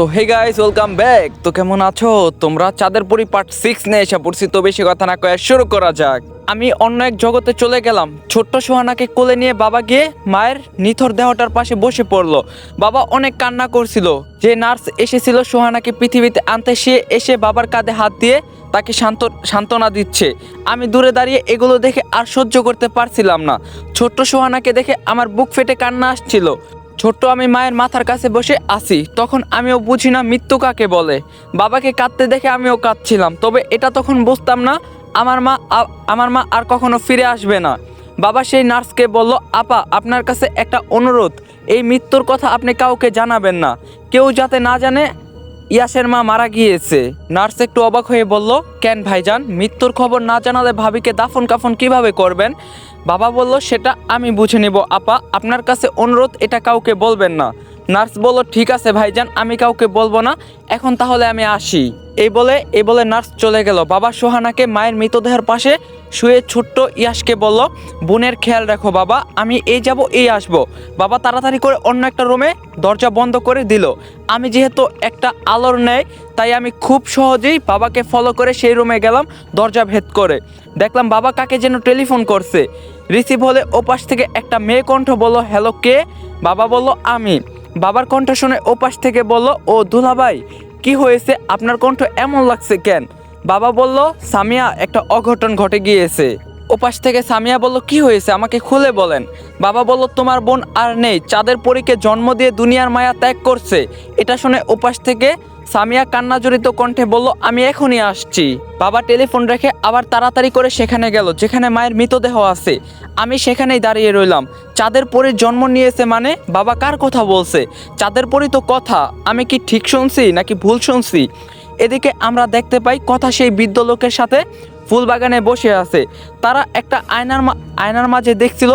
So hey guys welcome back তো কেমন আছো? তোমরা চাঁদের পরি পার্ট সিক্স নিয়ে এসে পড়ছি। তো বেশি কথা না কয়ে শুরু করা যাক। আমি অন্য এক জগতে চলে গেলাম। ছোট্ট সোহানাকে কোলে নিয়ে বাবা গিয়ে মায়ের নিথর দেহটার পাশে বসে পড়ল। বাবা অনেক কান্না করছিল। যে নার্স এসেছিল সোহানাকে পৃথিবীতে আনতে, সে এসে বাবার কাঁধে হাত দিয়ে তাকে শান্ত, সান্ত্বনা দিচ্ছে। আমি দূরে দাঁড়িয়ে এগুলো দেখে আর সহ্য করতে পারছিলাম না। ছোট্ট সোহানাকে দেখে আমার বুক ফেটে কান্না আসছিল। ছোট্ট আমি মায়ের মাথার কাছে বসে আছি, তখন আমিও বুঝি না মৃত্যু কাকে বলে। বাবাকে কাঁদতে দেখে আমিও কাঁদছিলাম, তবে এটা তখন বুঝতাম না, আমার মা আমার মা আর কখনো ফিরে আসবে না। বাবা সেই নার্সকে বলল, আপা, আপনার কাছে একটা অনুরোধ, এই মৃত্যুর কথা আপনি কাউকে জানাবেন না। কেউ যাতে না জানে ইয়াসের মা মারা গিয়েছে। নার্স একটু অবাক হয়ে বলল, কেন ভাইজান? মৃত্যুর খবর না জানালে ভাবিকে দাফন কাফন কীভাবে করবেন? বাবা বলল, সেটা আমি বুঝে নেব, আপা। আপনার কাছে অনুরোধ, এটা কাউকে বলবেন না। নার্স বলল, ঠিক আছে ভাইজান, আমি কাউকে বলব না। এখন তাহলে আমি আসি। এই বলে এই বলে নার্স চলে গেল। বাবা সোহানাকে মায়ের মৃতদেহের পাশে শুয়ে ছোট্ট ইয়াসকে বলল, বোনের খেয়াল রাখো বাবা, আমি এই যাব, এই আসব। বাবা তাড়াতাড়ি করে অন্য একটা রুমে দরজা বন্ধ করে দিল। আমি যেহেতু একটা আলোর নেয় তাই আমি খুব সহজেই বাবাকে ফলো করে সেই রুমে গেলাম দরজা ভেদ করে। দেখলাম বাবা কাকে যেন টেলিফোন করছে। রিসিভ হলে ওপাশ থেকে একটা মেয়ে কণ্ঠ বলল, হ্যালো, কে? বাবা বলল, আমি। বাবার কণ্ঠ শুনে ওপাশ থেকে বলল, ও দুলাভাই, কি হয়েছে? আপনার কণ্ঠ এমন লাগছে কেন? বাবা বলল, সামিয়া, একটা অঘটন ঘটে গিয়েছে। ওপাশ থেকে সামিয়া বলল, কি হয়েছে? আমাকে খুলে বলেন। বাবা বলল, তোমার বোন আর নেই। চাঁদের পরীকে জন্ম দিয়ে দুনিয়ার মায়া ত্যাগ করছে। এটা শুনে ওপাশ থেকে সামিয়া কান্না জড়িত কণ্ঠে বলল, আমি এখনই আসছি। বাবা টেলিফোন রেখে আবার তাড়াতাড়ি করে সেখানে গেল, যেখানে মায়ের মৃতদেহ আছে। আমি সেখানেই দাঁড়িয়ে রইলাম। চাঁদের পরে জন্ম নিয়েছে মানে বাবা কার কথা বলছে? চাঁদের পরই তো কথা। আমি কি ঠিক শুনছি নাকি ভুল শুনছি? এদিকে আমরা দেখতে পাই কথা সেই বৃদ্ধ লোকের সাথে ফুল বাগানে বসে আছে। তারা একটা আয়নার আয়নার মাঝে দেখছিল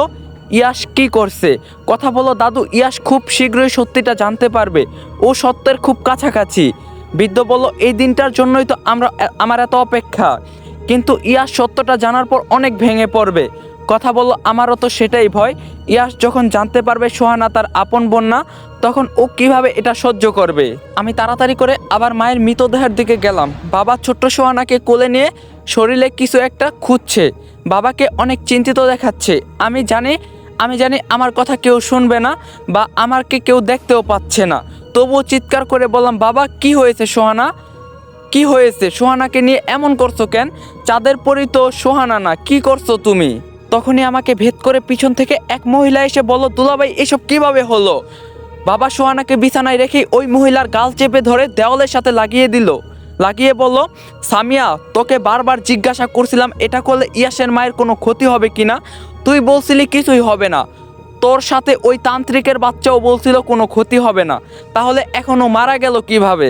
ইয়াস কি করছে? কথা বলো, দাদু ইয়াস খুব শীঘ্রই সত্যিটা জানতে পারবে। ও সত্যের খুব কাছাকাছি। বৃদ্ধ বলল, এই দিনটার জন্যই তো আমরা, আমার এত অপেক্ষা। কিন্তু ইয়াস সত্যটা জানার পর অনেক ভেঙে পড়বে। কথা বলল, আমারও তো সেটাই ভয়। ইয়াস যখন জানতে পারবে সোহানা তার আপন বোন না তখন ও কীভাবে এটা সহ্য করবে? আমি তাড়াতাড়ি করে আবার মায়ের মৃতদেহের দিকে গেলাম। বাবা ছোট্ট সোহানাকে কোলে নিয়ে শরীরে কিছু একটা খুঁজছে। বাবাকে অনেক চিন্তিত দেখাচ্ছে। আমি জানি আমি জানি আমার কথা কেউ শুনবে না বা আমাকে কেউ দেখতেও পাচ্ছে না। তবুও চিৎকার করে বললাম, বাবা, কি হয়েছে সোহানা? কি হয়েছে? সোহানাকে নিয়ে এমন করছ কেন? চাঁদের পরি তো সোহানা না, কি করছ তুমি? তখনই আমাকে ভেদ করে পিছন থেকে এক মহিলা এসে বলল, দুলাভাই, এসব কীভাবে হলো? বাবা সোহানাকে বিছানায় রেখে ওই মহিলার গাল চেপে ধরে দেওয়ালের সাথে লাগিয়ে দিল। লাগিয়ে বলল, সামিয়া, তোকে বারবার জিজ্ঞাসা করছিলাম, এটা করলে ইয়াসের মায়ের কোনো ক্ষতি হবে কিনা তুই বলছিলি কিছুই হবে না। তোর সাথে ওই তান্ত্রিকের বাচ্চাও বলছিল কোনো ক্ষতি হবে না। তাহলে এখনও মারা গেল কীভাবে?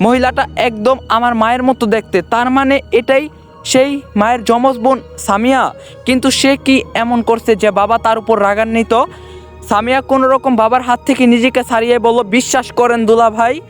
মহিলাটা একদম আমার মায়ের মতো দেখতে। তার মানে এটাই সেই মায়ের যমজ বোন সামিয়া? কিন্তু সে কি এমন করছে যে বাবা তার উপর রাগান্বিত? সামিয়া কোনো রকম বাবার হাত থেকে নিজেকে ছাড়িয়ে বলল, বিশ্বাস করেন দুলা ভাই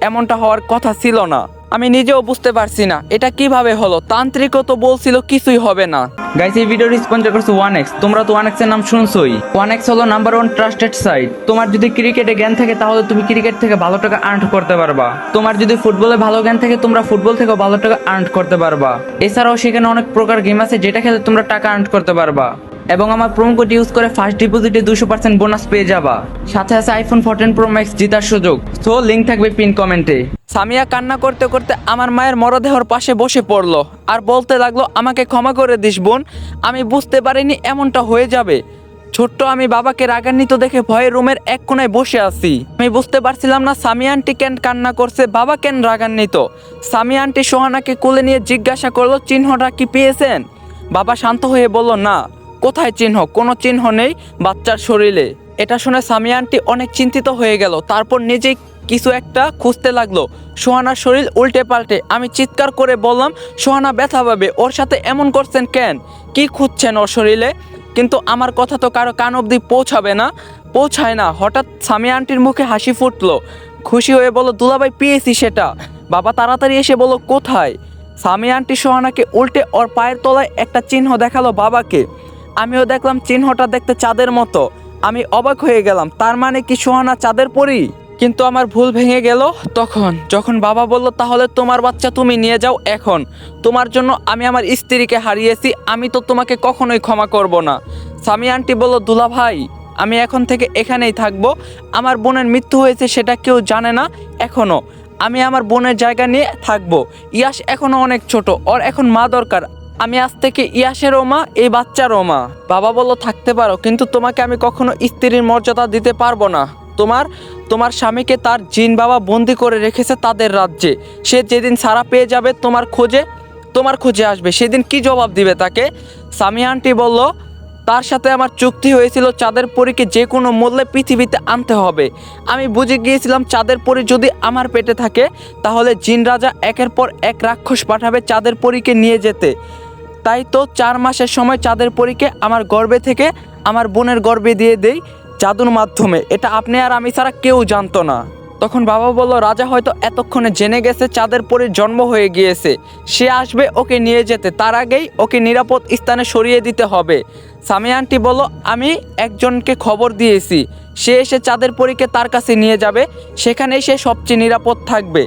এমনটা হওয়ার কথা ছিল না। আমি নিজেও বুঝতে পারছি না, এটা কীভাবে হলো? তান্ত্রিকও তো বলছিল কিছুই হবে না। গাইস এই ভিডিওটি স্পন্সর করছে ওয়ান এক্স তোমরা তো ওয়ান এক্সের নাম শুনছোই। ওয়ান এক্স হলো নাম্বার ওয়ান ট্রাস্টেড সাইট তোমার যদি ক্রিকেটে জ্ঞান থাকে, তাহলে তুমি ক্রিকেট থেকে ভালো টাকা আর্ন করতে পারবা। তোমার যদি ফুটবলে ভালো জ্ঞান থাকে, তোমরা ফুটবল থেকেও ভালো টাকা আর্ন করতে পারবা। এছাড়াও সেখানে অনেক প্রকার গেম আছে, যেটা খেলে তোমরা টাকা আর্ন করতে পারবা। এবং আমার প্রোমো কোড ইউজ করে ফার্স্ট ডিপোজিটে দুশো পার্সেন্ট বোনাস পেয়ে যাবা। সাথে আছে আইফোন ফোরটিন প্রো ম্যাক্স জেতার সুযোগ। সো লিঙ্ক থাকবে পিন কমেন্টে সামিয়া কান্না করতে করতে আমার মায়ের মরদেহর পাশে বসে পড়ল আর বলতে লাগল, আমাকে ক্ষমা করে দিস বোন, আমি বুঝতে পারিনি এমনটা হয়ে যাবে। ছোট্ট আমি বাবাকে রাগান্বিত দেখে ভয়ে রুমের এক কোনায় বসে আছি। আমি বুঝতে পারছিলাম না সামি আন্টি কেন কান্না করছে, বাবা কেন রাগান্বিত? সামি আন্টি সোহানাকে কোলে নিয়ে জিজ্ঞাসা করল, চিহ্নটা কি পেয়েছেন? বাবা শান্ত হয়ে বলল, না। কোথায় চিহ্ন? কোনো চিহ্ন নেই বাচ্চার শরীরে। এটা শুনে সামিয়া আন্টি অনেক চিন্তিত হয়ে গেল, তারপর নিজেই কিছু একটা খুঁজতে লাগল। সোহানার শরীর উল্টে পাল্টে আমি চিৎকার করে বললাম, সোহানা, ব্যথা পাবে। ওর সাথে এমন করছেন কেন? কি খুঁজছেন ওর শরীরে? কিন্তু আমার কথা তো কারও কান অবধি পৌঁছাবে না। পৌঁছায় না। হঠাৎ স্বামী আন্টির মুখে হাসি ফুটলো। খুশি হয়ে বলো দুলাভাই, পেয়েছি সেটা। বাবা তাড়াতাড়ি এসে বলো কোথায়? স্বামী আন্টি সোহানাকে উল্টে ওর পায়ের তলায় একটা চিহ্ন দেখাল বাবাকে। আমিও দেখলাম চিহ্নটা দেখতে চাঁদের মতো। আমি অবাক হয়ে গেলাম। তার মানে কি সোহানা চাঁদের পরি? কিন্তু আমার ভুল ভেঙে গেল তখন। যখন বাবা বলল, তাহলে তোমার বাচ্চা তুমি নিয়ে যাও এখন। তোমার জন্য আমি আমার স্ত্রীকে হারিয়েছি, আমি তো তোমাকে কখনোই ক্ষমা করব না। স্বামী আন্টি বলল, দুলা ভাই, আমি এখন থেকে এখানেই থাকব। আমার বোনের মৃত্যু হয়েছে সেটা কেউ জানে না এখনও আমি আমার বোনের জায়গা নিয়ে থাকব। ইয়াস এখনও অনেক ছোট, ওর এখন মা দরকার। আমি আজ থেকে ইয়াসেরও মা, এই বাচ্চারও মা। বাবা বলল, থাকতে পারো, কিন্তু তোমাকে আমি কখনো স্ত্রীর মর্যাদা দিতে পারব না। তোমার তোমার স্বামীকে তার জিন বাবা বন্দি করে রেখেছে তাদের রাজ্যে। সে যেদিন সারা পেয়ে যাবে তোমার খোঁজে তোমার খোঁজে আসবে। সেদিন কি জবাব দিবে তাকে? সামি আন্টি বলল, তার সাথে আমার চুক্তি হয়েছিল চাঁদের পরীকে যে কোনো মূল্যে পৃথিবীতে আনতে হবে। আমি বুঝে গিয়েছিলাম চাঁদের পরী যদি আমার পেটে থাকে, তাহলে জিন রাজা একের পর এক রাক্ষস পাঠাবে চাঁদের পরীকে নিয়ে যেতে। তাই তো চার মাসের সময় চাঁদের পরীকে আমার গর্বে থেকে আমার বোনের গর্বে দিয়ে দেই। জাদুর মাধ্যমে, এটা আপনি আর আমি ছাড়া কেউ জানতো না। তখন বাবা বলল, রাজা হয়তো এতক্ষণে জেনে গেছে চাঁদের পরীর জন্ম হয়ে গিয়েছে। সে আসবে ওকে নিয়ে যেতে। তার আগেই ওকে নিরাপদ স্থানে সরিয়ে দিতে হবে। সামি আন্টি বলল, আমি একজনকে খবর দিয়েছি। সে এসে চাঁদের পরীকে তার কাছে নিয়ে যাবে। সেখানে সে সবচেয়ে নিরাপদ থাকবে।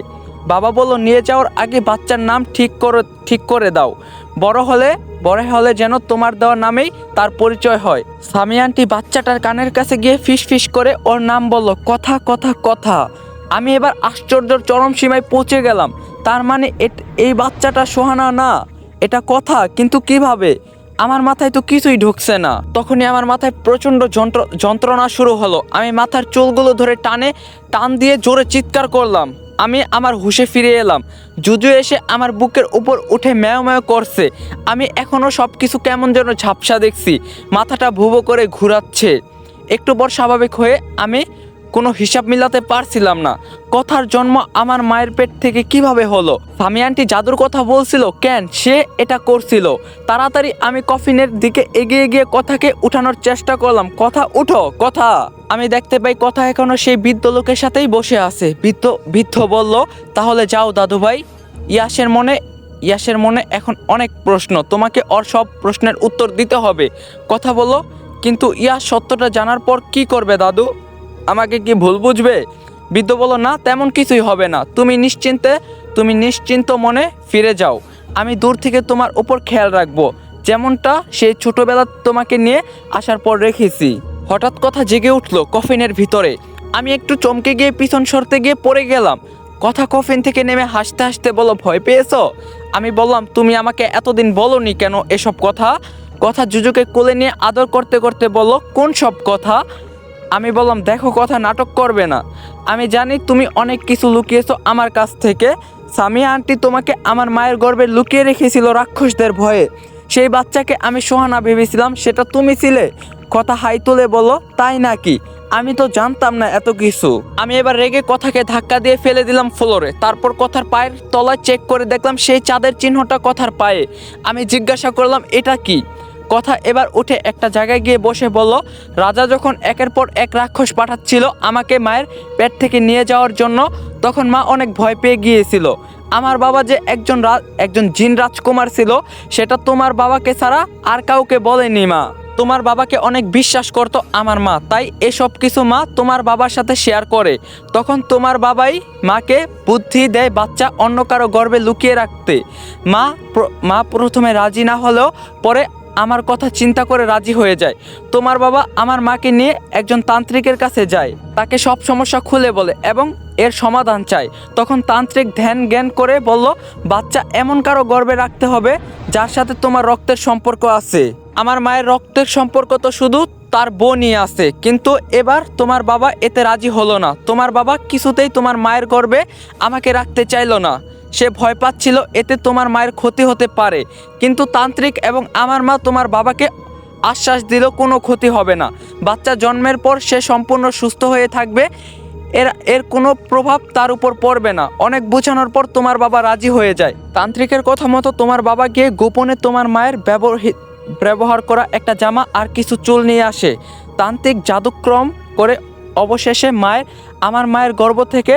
বাবা বলল, নিয়ে যাওয়ার আগে বাচ্চার নাম ঠিক করে ঠিক করে দাও। বড় হলে বড় হলে যেন তোমার দেওয়া নামেই তার পরিচয় হয়। স্বামী আন্টি বাচ্চাটার কানের কাছে গিয়ে ফিস ফিস করে ওর নাম বলল, কথা কথা কথা। আমি এবার আশ্চর্যর চরম সীমায় পৌঁছে গেলাম। তার মানে এই বাচ্চাটা সোহানা না। এটা কথা, কিন্তু কীভাবে? আমার মাথায় তো কিছুই ঢুকছে না। তখনই আমার মাথায় প্রচণ্ড যন্ত্র, যন্ত্রণা শুরু হলো। আমি মাথার চুলগুলো ধরে টানে, টান দিয়ে জোরে চিৎকার করলাম। আমি আমার হুশে ফিরে এলাম। জুজু এসে আমার বুকের উপর উঠে ম্যাও ম্যাও করছে। আমি এখনও সব কিছু কেমন যেন ঝাপসা দেখছি। মাথাটা ভুবো করে ঘুরাচ্ছে। একটু পর স্বাভাবিক হয়ে আমি কোনো হিসাব মিলাতে পারছিলাম না। কথার জন্ম আমার মায়ের পেট থেকে কীভাবে হলো? স্বামী আন্টি জাদুর কথা বলছিল, কেন? সে এটা করছিল। তাড়াতাড়ি আমি কফিনের দিকে এগিয়ে গিয়ে কথাকে উঠানোর চেষ্টা করলাম। কথা উঠো, কথা! আমি দেখতে পাই কথা এখনও সেই বৃদ্ধ লোকের সাথেই বসে আছে। বৃদ্ধ বৃদ্ধ বলল, তাহলে যাও দাদু ভাই। ইয়াসের মনে ইয়াসের মনে এখন অনেক প্রশ্ন। তোমাকে ওর সব প্রশ্নের উত্তর দিতে হবে। কথা বলো কিন্তু ইয়াস সত্যটা জানার পর কি করবে দাদু? আমাকে কি ভুল বুঝবে? বৃদ্ধ বলো, না, তেমন কিছুই হবে না। তুমি নিশ্চিন্তে, তুমি নিশ্চিন্ত মনে ফিরে যাও। আমি দূর থেকে তোমার উপর খেয়াল রাখব। যেমনটা সেই ছোটোবেলা তোমাকে নিয়ে আসার পর রেখেছি। হঠাৎ কথা জেগে উঠল কফিনের ভিতরে। আমি একটু চমকে গিয়ে পিছন সরতে গিয়ে পড়ে গেলাম। কথা কফিন থেকে নেমে হাসতে হাসতে বলো, ভয় পেয়েছ? আমি বললাম, তুমি আমাকে এতদিন বলনি কেন এসব কথা? কথা জুজুকে কোলে নিয়ে আদর করতে করতে বলো কোন সব কথা? আমি বললাম, দেখো, কথা নাটক করবে না। আমি জানি তুমি অনেক কিছু লুকিয়েছো আমার কাছ থেকে। সামিয়া আন্টি তোমাকে আমার মায়ের গর্ভে লুকিয়ে রেখেছিল রাক্ষসদের ভয়ে। সেই বাচ্চাকে আমি সোহানা ভেবেছিলাম, সেটা তুমি ছিলে। কথা হাই তুলে বলো, তাই নাকি? আমি তো জানতাম না এত কিছু। আমি এবার রেগে কথাকে ধাক্কা দিয়ে ফেলে দিলাম ফ্লোরে। তারপর কথার পায়ের তলায় চেক করে দেখলাম সেই চাঁদের চিহ্নটা কথার পায়ে। আমি জিজ্ঞাসা করলাম, এটা কি? কথা এবার উঠে একটা জায়গায় গিয়ে বসে বলল, রাজা যখন একের পর এক রাক্ষস পাঠাচ্ছিল আমাকে মায়ের পেট থেকে নিয়ে যাওয়ার জন্য, তখন মা অনেক ভয় পেয়ে গিয়েছিল। আমার বাবা যে একজন একজন জিন রাজকুমার ছিল, সেটা তোমার বাবাকে ছাড়া আর কাউকে বলেনি মা। তোমার বাবাকে অনেক বিশ্বাস করতো আমার মা, তাই এসব কিছু মা তোমার বাবার সাথে শেয়ার করে। তখন তোমার বাবাই মাকে বুদ্ধি দেয় বাচ্চা অন্য কারও গর্বে লুকিয়ে রাখতে। মা মা প্রথমে রাজি না হলেও পরে আমার কথা চিন্তা করে রাজি হয়ে যায়। তোমার বাবা আমার মাকে নিয়ে একজন তান্ত্রিকের কাছে যায়। তাকে সব সমস্যা খুলে বলে এবং এর সমাধান চায়। তখন তান্ত্রিক ধ্যান জ্ঞান করে বলল, বাচ্চা, এমন কারও গর্বে রাখতে হবে যার সাথে তোমার রক্তের সম্পর্ক আছে। আমার মায়ের রক্তের সম্পর্ক তো শুধু তার বোনই আছে। কিন্তু এবার তোমার বাবা এতে রাজি হলো না। তোমার বাবা কিছুতেই তোমার মায়ের গর্বে আমাকে রাখতে চাইলো না। সে ভয় পাচ্ছিল, এতে তোমার মায়ের ক্ষতি হতে পারে। কিন্তু তান্ত্রিক এবং আমার মা তোমার বাবাকে আশ্বাস দিল, কোনো ক্ষতি হবে না। বাচ্চা জন্মের পর সে সম্পূর্ণ সুস্থ হয়ে থাকবে, এর এর কোনো প্রভাব তার উপর পড়বে না। অনেক বোঝানোর পর তোমার বাবা রাজি হয়ে যায়। তান্ত্রিকের কথা মতো তোমার বাবা গিয়ে গোপনে তোমার মায়ের ব্যবহৃত, ব্যবহার করা একটা জামা আর কিছু চুল নিয়ে আসে। তান্ত্রিক জাদুক্রম করে অবশেষে মায়ের, আমার মায়ের গর্ভ থেকে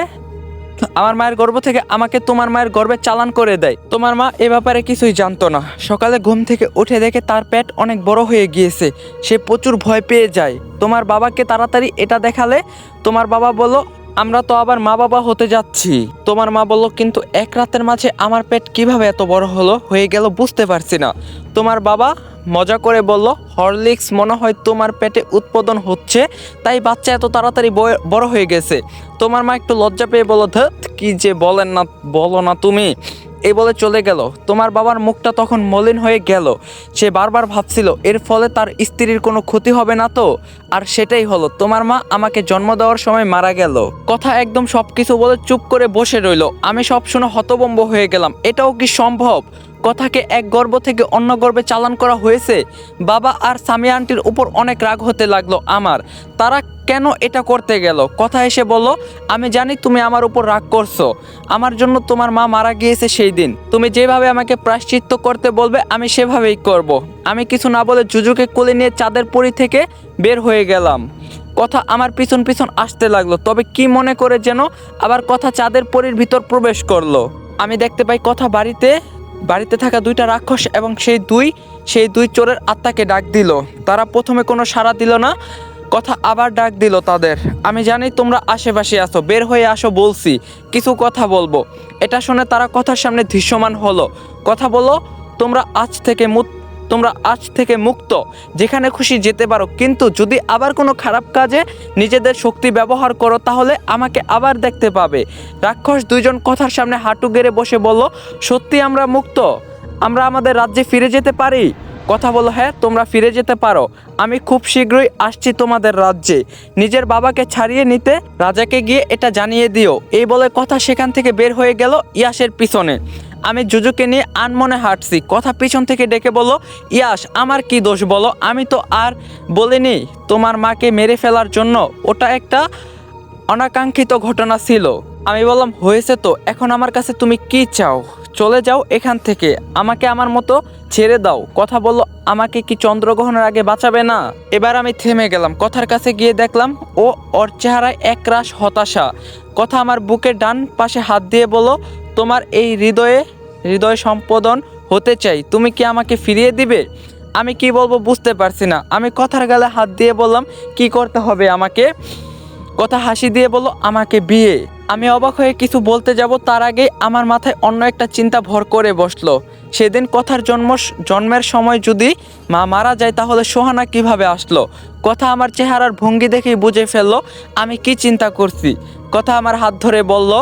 আমার মায়ের গর্ভ থেকে আমাকে তোমার মায়ের গর্ভে চালান করে দেয়। তোমার মা এ ব্যাপারে কিছুই জানতো না। সকালে ঘুম থেকে উঠে দেখে তার পেট অনেক বড় হয়ে গিয়েছে। সে প্রচুর ভয় পেয়ে যায়। তোমার বাবাকে তাড়াতাড়ি এটা দেখালে তোমার বাবা বলল, আমরা তো আবার মা বাবা হতে যাচ্ছি। তোমার মা বলল, কিন্তু এক রাতের মাঝে আমার পেট কীভাবে এত বড় হলো? হয়ে গেল বুঝতে পারছি না। তোমার বাবা মজা করে বলল, হরলিক্স, মনে হয় তোমার পেটে উৎপাদন হচ্ছে, তাই বাচ্চা এত তাড়াতাড়ি বড় হয়ে গেছে। তোমার মা একটু লজ্জা পেয়ে বলো ধত, কি যে বলেন না, বলো না তুমি। এই বলে চলে গেল। তোমার বাবার মুখটা তখন মলিন হয়ে গেল। সে বারবার ভাবছিল, এর ফলে তার স্ত্রীর কোনো ক্ষতি হবে না তো? আর সেটাই হলো, তোমার মা আমাকে জন্ম দেওয়ার সময় মারা গেল। কথা একদম সব কিছু বলে চুপ করে বসে রইল। আমি সব শুনে হতবম্ব হয়ে গেলাম। এটাও কি সম্ভব? কথাকে এক গর্ব থেকে অন্য গর্বে চালান করা হয়েছে। বাবা আর সামিয়া আন্টির উপর অনেক রাগ হতে লাগল আমার। তারা কেন এটা করতে গেল? কথা এসে বলল, আমি জানি তুমি আমার উপর রাগ করছ। আমার জন্য তোমার মা মারা গিয়েছে সেই দিন। তুমি যেভাবে আমাকে প্রায়শ্চিত্ত করতে বলবে, আমি সেভাবেই করব। আমি কিছু না বলে জুজুকে কোলে নিয়ে চাঁদের পরি থেকে বের হয়ে গেলাম। কথা আমার পিছন পিছন আসতে লাগল। তবে কি মনে করে যেন আবার কথা চাঁদের পরির ভিতর প্রবেশ করল। আমি দেখতে পাই কথা বাড়িতে বাড়িতে থাকা দুইটা রাক্ষস এবং সেই দুই সেই দুই চোরের আত্মাকে ডাক দিল। তারা প্রথমে কোনো সাড়া দিল না, কথা আবার ডাক দিল তাদের। আমি জানি তোমরা আশেপাশে আসো বের হয়ে আসো বলছি, কিছু কথা বলব। এটা শুনে তারা কথার সামনে দৃশ্যমান হলো। কথা বলো তোমরা আজ থেকে মুত তোমরা আজ থেকে মুক্ত, যেখানে খুশি যেতে পারো। কিন্তু যদি আবার কোনো খারাপ কাজে নিজেদের শক্তি ব্যবহার করো, তাহলে আমাকে আবার দেখতে পাবে। রাক্ষস দুইজন কথার সামনে হাঁটু গেড়ে বসে বলল, সত্যি আমরা মুক্ত? আমরা আমাদের রাজ্যে ফিরে যেতে পারি? কথা বলো হ্যাঁ তোমরা ফিরে যেতে পারো। আমি খুব শীঘ্রই আসছি তোমাদের রাজ্যে। নিজের বাবাকে ছাড়িয়ে নিতে রাজাকে গিয়ে এটা জানিয়ে দিও। এই বলে কথা সেখান থেকে বের হয়ে গেল ইয়াসের পিছনে। আমি জুজুকে নিয়ে আনমনে হাঁটছি। কথা পিছন থেকে ডেকে বলো ইয়াস, আমার কি দোষ বলো? আমি তো আর বলিনি, তোমার মাকে মেরে ফেলার জন্য। ওটা একটা অনাকাঙ্ক্ষিত ঘটনা ছিল। আমি বললাম, হয়েছে তো, এখন আমার কাছে তুমি কি চাও? চলে যাও এখান থেকে। আমাকে আমার মতো ছেড়ে দাও। কথা বলল, আমাকে কি চন্দ্রগ্রহণের আগে বাঁচাবে না? এবার আমি থেমে গেলাম। কথার কাছে গিয়ে দেখলাম, ও ওর চেহারায় একরাশ হতাশা। কথা আমার বুকে ডান পাশে হাত দিয়ে বলো তোমার এই হৃদয়ে হৃদয় সম্পাদন হতে চাই। তুমি কি আমাকে ফিরিয়ে দিবে? আমি কি বলব বুঝতে পারছি না। আমি কথার গালে হাত দিয়ে বললাম, কি করতে হবে আমাকে? কথা হাসি দিয়ে বলল, আমাকে বিয়ে। আমি অবাক হয়ে কিছু বলতে যাব, তার আগে আমার মাথায় অন্য একটা চিন্তা ভর করে বসল। সেদিন কথার জন্ম, জন্মের সময় যদি মা মারা যায়, তাহলে সোহানা কীভাবে আসলো? কথা আমার চেহারার ভঙ্গি দেখেই বুঝে ফেলল, আমি কি চিন্তা করছি? কথা আমার হাত ধরে বলল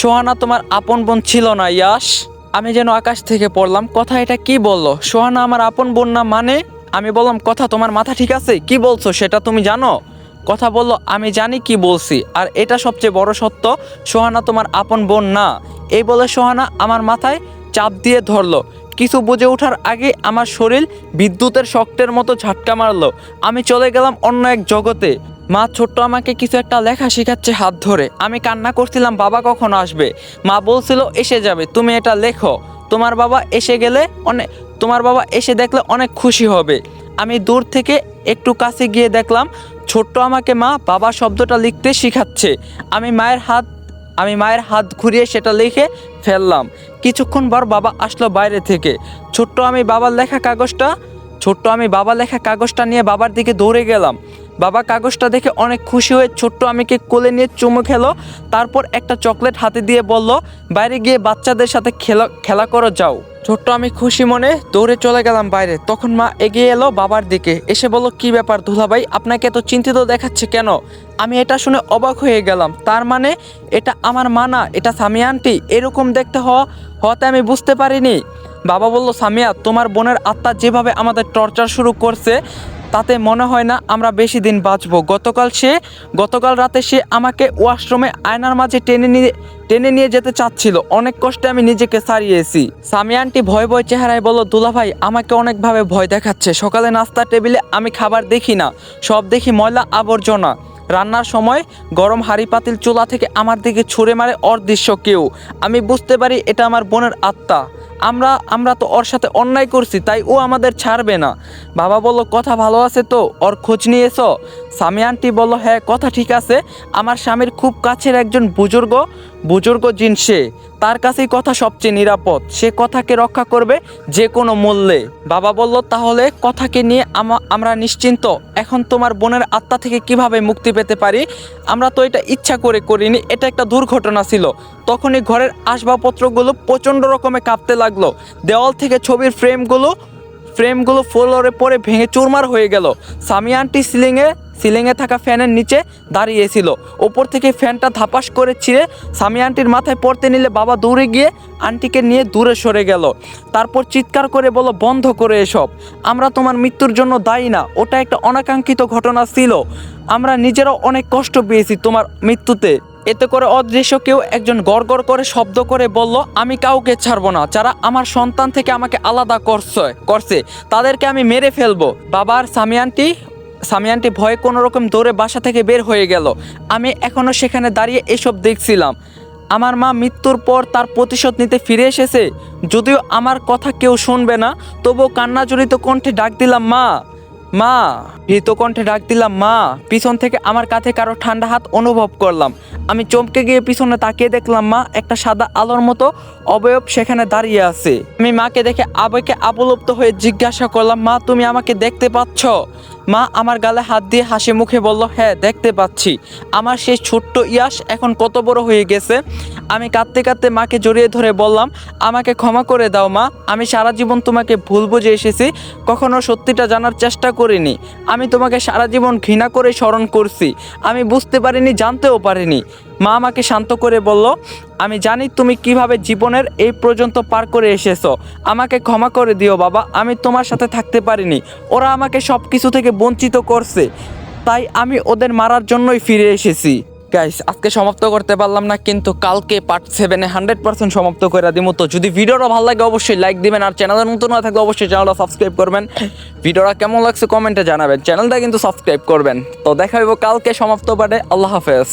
সোহানা তোমার আপন বোন ছিল না, ইয়াস। আমি যেন আকাশ থেকে পড়লাম, কথা এটা কি বলল? সোহানা আমার আপন বোন না মানে? আমি বললাম, কথা তোমার মাথা ঠিক আছে? কি বলছো? সেটা তুমি জানো? কথা বলল, আমি জানি কি বলছি, আর এটা সবচেয়ে বড় সত্য, সোহানা তোমার আপন বোন না। এই বলে সোহানা আমার মাথায় চাপ দিয়ে ধরলো। কিছু বুঝে ওঠার আগে আমার শরীর বিদ্যুতের শক্তের মতো ঝাটকা মারলো। আমি চলে গেলাম অন্য এক জগতে। মা, ছোট্ট আমাকে কিছু একটা লেখা শেখাচ্ছে হাত ধরে। আমি কান্না করছিলাম, বাবা কখন আসবে? মা বলছিল, এসে যাবে, তুমি এটা লেখো। তোমার বাবা এসে গেলে অনেক তোমার বাবা এসে দেখলে অনেক খুশি হবে। আমি দূর থেকে একটু কাছে গিয়ে দেখলাম, ছোট্ট আমাকে মা বাবা শব্দটা লিখতে শিখাচ্ছে। আমি মায়ের হাত, আমি মায়ের হাত ঘুরিয়ে সেটা লিখে ফেললাম। কিছুক্ষণ পর বাবা আসলো বাইরে থেকে। ছোট্ট আমি বাবার লেখা কাগজটা, ছোট্ট আমি বাবা লেখা কাগজটা নিয়ে বাবার দিকে দৌড়ে গেলাম। বাবা কাগজটা দেখে অনেক খুশি হয়ে ছোট্ট আমিকে কোলে নিয়ে চুমু খেলো। তারপর একটা চকলেট হাতে দিয়ে বলল, বাইরে গিয়ে বাচ্চাদের সাথে খেলা খেলা করো, যাও। ছোট্ট আমি খুশি মনে দৌড়ে চলে গেলাম বাইরে। তখন মা এগিয়ে এলো বাবার দিকে। এসে বলল, কি ব্যাপার দুলাভাই, আপনাকে এত চিন্তিত দেখাচ্ছে কেন? আমি এটা শুনে অবাক হয়ে গেলাম। তার মানে এটা আমার মা না, এটা সামিয়া আন্টি? এরকম দেখতে হওয়া হওয়াতে আমি বুঝতে পারিনি। বাবা বলল, সামিয়া, তোমার বোনের আত্মা যেভাবে আমাদের টর্চার শুরু করছে তাতে মনে হয় না আমরা বেশি দিন বাঁচবো। গতকাল সে, গতকাল রাতে সে আমাকে ওয়াশরুমে আয়নার মাঝে টেনে নিয়ে টেনে নিয়ে যেতে চাচ্ছিল। অনেক কষ্টে আমি নিজেকে সারিয়েছি। সামিয়া আন্টি ভয় ভয় চেহারায় বলল দুলাভাই আমাকে অনেকভাবে ভয় দেখাচ্ছে। সকালে নাস্তার টেবিলে আমি খাবার দেখি না। সব দেখি ময়লা আবর্জনা। রান্নার সময় গরম হাঁড়ি পাতিল চুলা থেকে আমার দিকে ছুঁড়ে মারে অদৃশ্য কেউ। আমি বুঝতে পারি এটা আমার বোনের আত্মা। আমরা আমরা তো ওর সাথে অন্যায় করছি, তাই ও আমাদের ছাড়বে না। বাবা বলল, কথা ভালো আছে তো? ওর খোঁজ নিয়েছো? স্বামী আন্টি বলল হ্যাঁ কথা ঠিক আছে। আমার স্বামীর খুব কাছের একজন বুজুর্গ। বুজুর্গ জিন সে। তার কাছেই কথা সবচেয়ে নিরাপদ। সে কথাকে রক্ষা করবে যে কোনো মূল্যে। বাবা বলল, তাহলে কথাকে নিয়ে আমা- আমরা নিশ্চিন্ত। এখন তোমার বোনের আত্মা থেকে কীভাবে মুক্তি পেতে পারি? আমরা তো এটা ইচ্ছা করে করিনি। এটা একটা দুর্ঘটনা ছিল। তখনই ঘরের আসবাবপত্রগুলো প্রচণ্ড রকমে কাঁপতে লাগল। দেওয়াল থেকে ছবির ফ্রেমগুলো ফ্রেমগুলো ফ্লোরে পরে ভেঙে চুরমার হয়ে গেল। সামি আন্টি সিলিংয়ে সিলিংয়ে থাকা ফ্যানের নিচে দাঁড়িয়েছিল। ওপর থেকে ফ্যানটা ধাপাস করে ছিঁড়ে সামি আন্টির মাথায় পড়তে নিলে বাবা দৌড়ে গিয়ে আন্টিকে নিয়ে দূরে সরে গেল। তারপর চিৎকার করে বলো বন্ধ করে এসব। আমরা তোমার মৃত্যুর জন্য দায়ী না। ওটা একটা অনাকাঙ্ক্ষিত ঘটনা ছিল। আমরা নিজেরাও অনেক কষ্ট পেয়েছি তোমার মৃত্যুতে। এতে করে অদৃশ্য কেউ একজন গড় করে শব্দ করে বলল, আমি কাউকে ছাড়বো না। যারা আমার সন্তান থেকে আমাকে আলাদা করছে করছে, তাদেরকে আমি মেরে ফেলব। বাবার সামিয়ানটি সামিয়ানটি ভয়ে কোনো রকম দৌড়ে বাসা থেকে বের হয়ে গেল। আমি এখনও সেখানে দাঁড়িয়ে এসব দেখছিলাম। আমার মা মৃত্যুর পর তার প্রতিশোধ নিতে ফিরে এসেছে। যদিও আমার কথা কেউ শুনবে না, তবুও কান্নাজড়িত কণ্ঠে ডাক দিলাম, মা মা। ভীত কণ্ঠে ডাক দিলাম, মা। পিছন থেকে আমার কাঁধে কারও ঠান্ডা হাত অনুভব করলাম। আমি চমকে গিয়ে পিছনে তাকিয়ে দেখলাম, মা, একটা সাদা আলোর মতো অবয়ব সেখানে দাঁড়িয়ে আছে। আমি মাকে দেখে আবেগে আবলুপ্ত হয়ে জিজ্ঞাসা করলাম, মা, তুমি আমাকে দেখতে পাচ্ছ? মা আমার গালে হাত দিয়ে হাসি মুখে বলল হ্যাঁ দেখতে পাচ্ছি। আমার সেই ছোট্ট ইয়াস এখন কত বড় হয়ে গেছে। আমি কাঁদতে কাঁদতে মাকে জড়িয়ে ধরে বললাম, আমাকে ক্ষমা করে দাও মা, আমি সারা জীবন তোমাকে ভুল বুঝে এসেছি, কখনো সত্যিটা জানার চেষ্টা করিনি। আমি তোমাকে সারা জীবন ঘৃণা করে স্মরণ করছি। আমি বুঝতে পারিনি, জানতেও পারিনি। মা আমাকে শান্ত করে বলল, আমি জানি তুমি কীভাবে জীবনের এই পর্যন্ত পার করে এসেছ। আমাকে ক্ষমা করে দিও বাবা, আমি তোমার সাথে থাকতে পারিনি। ওরা আমাকে সব কিছু থেকে বঞ্চিত করছে। তাই আমি ওদের মারার জন্যই ফিরে এসেছি। গাইস আজকে সমাপ্ত করতে পারলাম না, কিন্তু কালকে পার্ট সেভেনে হান্ড্রেড পার্সেন্ট সমাপ্ত করে দিব তো যদি ভিডিওটা ভালো লাগে, অবশ্যই লাইক দিবেন, আর চ্যানেলের নতুন না থাকলে অবশ্যই চ্যানেলটা সাবস্ক্রাইব করবেন। ভিডিওটা কেমন লাগছে কমেন্টে জানাবেন। চ্যানেলটা কিন্তু সাবস্ক্রাইব করবেন। তো দেখা হইব কালকে সমাপ্ত পারে আল্লাহ হাফেজ।